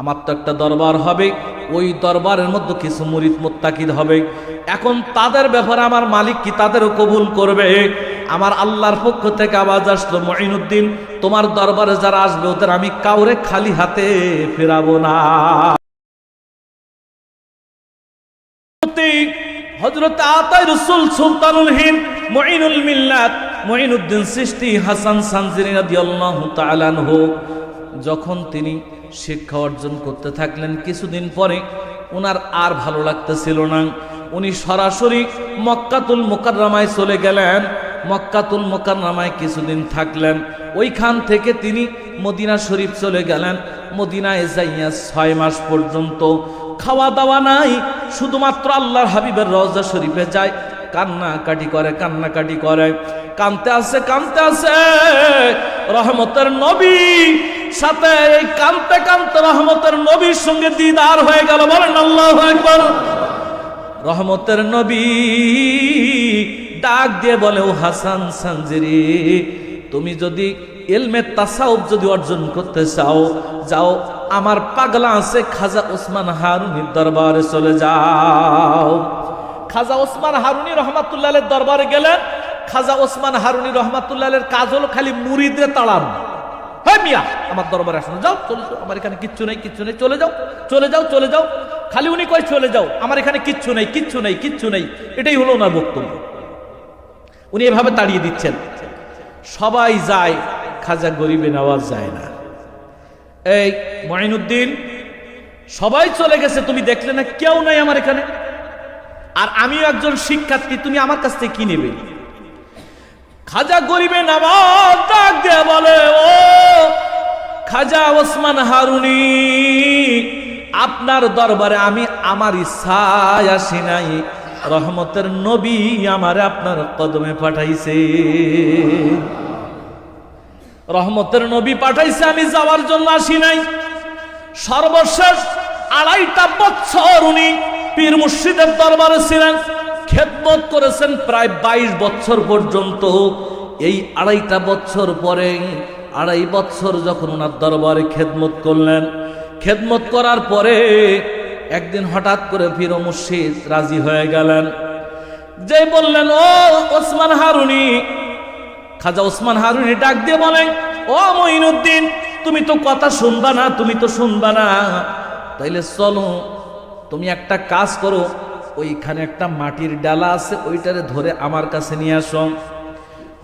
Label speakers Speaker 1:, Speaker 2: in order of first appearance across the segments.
Speaker 1: আমার তো একটা দরবার হবে, ওই দরবারের মধ্যে কিছু মুরিদ মোত্তাকিদ হবে। এখন তাদের ব্যাপারে আমার মালিক কি তাদেরও কবুল করবে? আমার আল্লাহর পক্ষ থেকে আওয়াজ আসলো, মঈনুদ্দিন, তোমার দরবারে যারা আসবে, ওদের আমি কাউরে খালি হাতে ফেরাবো না। হজরত সুলতানুল মঈনুল মিল্লাত, মঈনুদ্দিন সৃষ্টি হাসান সানজিরি রাদিয়াল্লাহু তাআলা আনহু। যখন তিনি শিক্ষা অর্জন করতে থাকলেন, কিছুদিন পরে ওনার আর ভালো লাগতেছিল না। উনি সরাসরি মক্কাতুল মোকাররামায় চলে গেলেন। মক্কাতুল মোকাররামায় কিছুদিন থাকলেন। ওইখান থেকে তিনি মদিনা শরীফ চলে গেলেন। মদিনায় যাইয়া ছয় মাস পর্যন্ত খাওয়া দাওয়া নাই। শুধুমাত্র আল্লাহর হাবিবের রওজা শরীফে যায়। কান্নাকাটি করে কান্নাকাটি করে। কানতে আছে কানতে আছে রহমতের নবী সাথে এই কানতে কানতে রহমতের নবীর সঙ্গে দিদার হয়ে গেল। বলেন, আল্লাহ একবার রহমতের নবী ডাক দিয়ে বলে, ও হাসান সানজিরি, তুমি যদি এলমে তাসাউব যদি অর্জন করতে চাও, যাও, আমার পাগলা আছে, খাজা ওসমান হারুনির দরবারে চলে যাও। খাজা ওসমান হারুনি রহমাতুল্লাহ দরবারে গেলেন। খাজা ওসমান হারুনি রহমাতুল্লাহ কাজ হলো খালি মুড়িদে তাড়ানো। হ্যাঁ মিয়া, আমার দরবারে আসুন যাও, চলে যাও। আমার এখানে কিচ্ছু নেই কিচ্ছু নেই। চলে যাও চলে যাও চলে যাও। খালি উনি কয়, চলে যাও। আমার এখানে কিচ্ছু নেই কিচ্ছু নেই কিচ্ছু নেই। এটাই হলো ওনার বক্তব্য। উনি এভাবে তাড়িয়ে দিচ্ছেন। সবাই যায়, খাজা গরিবে নেওয়া যায় না। এই মঈনুদ্দিন, সবাই চলে গেছে, তুমি দেখলে না কেউ নাই আমার এখানে? আর আমিও একজন শিক্ষার্থী, তুমি আমার কাছ থেকে কি নেবে? খাজা গরিবে নামাজ খাজা ওসমান হারুনি, আপনার দরবারে আমি আমার ইচ্ছায় আসি নাই। রহমতের নবী আমারে আপনার কদমে পাঠাইছে। রহমতের নবী পাঠাইছে, আমি যাওয়ার জন্য আসি নাই। সর্বশেষ আড়াইটা বছর উনি পীর মুর্শিদের দরবারে ছিলেন। খেদমত করেছেন প্রায় বাইশ বছর পর্যন্ত। এই আড়াইটা বছর পরে আড়াই বৎসর যখন ওনার দরবারে খেদমত করলেন, খেদমত করার পরে একদিন হঠাৎ করে ফির মুর্শিদ রাজি হয়ে গেলেন। যে বললেন, ও ওসমান হারুনি, খাজা ওসমান হারুনি ডাক দিয়ে বলেন ও মঈনুদ্দিন, তুমি তো কথা শুনবা না, তুমি তো শুনবা না। তাইলে চলো, তুমি একটা কাজ করো, ওইখানে একটা মাটির ডালা আছে, ওইটারে ধরে আমার কাছে নিয়ে আসো।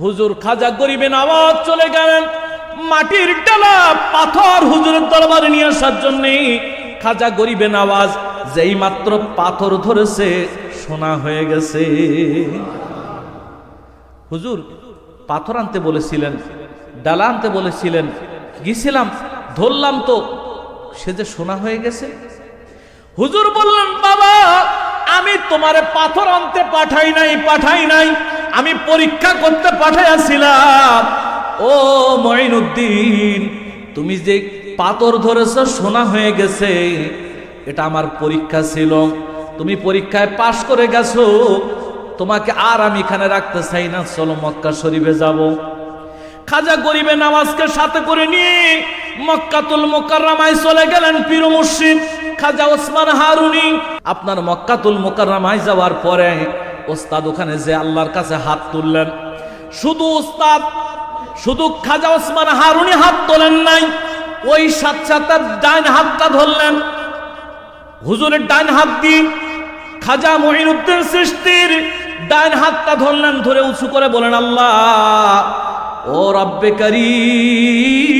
Speaker 1: হুজুর খাজা গরিবেন আওয়াজ চলে গেলেন। মাটির ডালা পাথর হুজুরের দরবারে নিয়ে আসার জন্য খাজা গরিবেন আওয়াজ, যেই মাত্র পাথর ধরেছে, সোনা হয়ে গেছে। হুজুর, পাথর আনতে বলেছিলেন, ডালা আনতে বলেছিলেন, গেছিলাম, ধরলাম তো, সে যে সোনা হয়ে গেছে। হুজুর বললেন, বাবা, আমি তোমারে পাথর আনতে পাঠাই নাই পাঠাই নাই, আমি পরীক্ষা করতে পাঠাইয়াছিলাম। ও মঈনুদ্দিন, তুমি যে পাথর ধরেছ, সোনা হয়ে গেছে। এটা আমার পরীক্ষা ছিল। তুমি পরীক্ষায় পাশ করে গেছো। তোমাকে আর আমি এখানে রাখতে চাই না। চলো মক্কা শরীফে যাব। খাজা গরিবে নামাজকে সাথে করে নিয়ে মক্কাতুল মোকাররামায় চলে গেলেন পীর মুর্শিদ খাজা ওসমান হারুনি। আপনার মক্কাতুল মোকাররামায় যাওয়ার পরে ওস্তাদ ওখানে যে আল্লাহর কাছে হাত তুললেন। শুধু ওস্তাদ শুধু খাজা ওসমান হারুনি হাত তোলেন নাই, ওই সাত সাতার ডাইন হাতটা ধরলেন। হুজুরের ডাইন হাত দিন খাজা মহিনুদ্দিন সৃষ্টির ডাইন হাতটা ধরলেন, ধরে উঁচু করে বলেন, আল্লাহ, ও রব্বে করিম,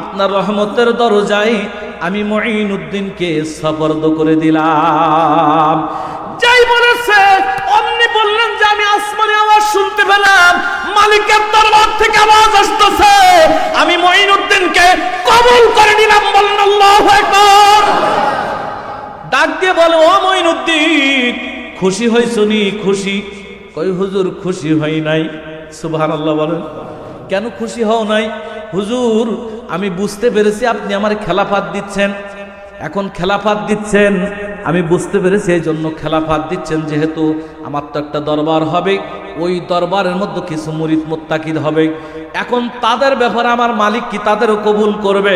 Speaker 1: আপনার রহমতের দরজায় আমি মঈনুদ্দিনকে সফর্দ করে দিলাম। শুনতে পেলাম, মালিকের দরবার থেকে আওয়াজ আসতেছে। আমি মঈনুদ্দিনকে কবুল করে নিলাম, বলেন আল্লাহু আকবার। ডাক দিয়ে বলে ও মঈনুদ্দিন, খুশি হয়েছ নি? খুশি? কই, হুজুর, খুশি হই নাই। সুবহান আল্লাহ বলেন। কেন খুশি হও নাই? হুজুর, আমি বুঝতে পেরেছি আপনি আমার খেলাফাত দিচ্ছেন। এখন খেলাফাত দিচ্ছেন। আমি বুঝতে পেরেছি, এই জন্য খেলাফাত দিচ্ছেন, যেহেতু আমার তো একটা দরবার হবে, ওই দরবারের মধ্যে কিছু মুরিদ মোত্তাকিদ হবে। এখন তাদের ব্যাপারে আমার মালিক কি তাদেরও কবুল করবে?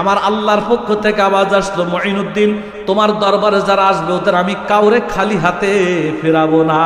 Speaker 1: আমার আল্লাহর পক্ষ থেকে আওয়াজ আসলো, মঈনুদ্দিন, তোমার দরবারে যারা আসবে, ওদের আমি কাউরে খালি হাতে ফেরাবো না।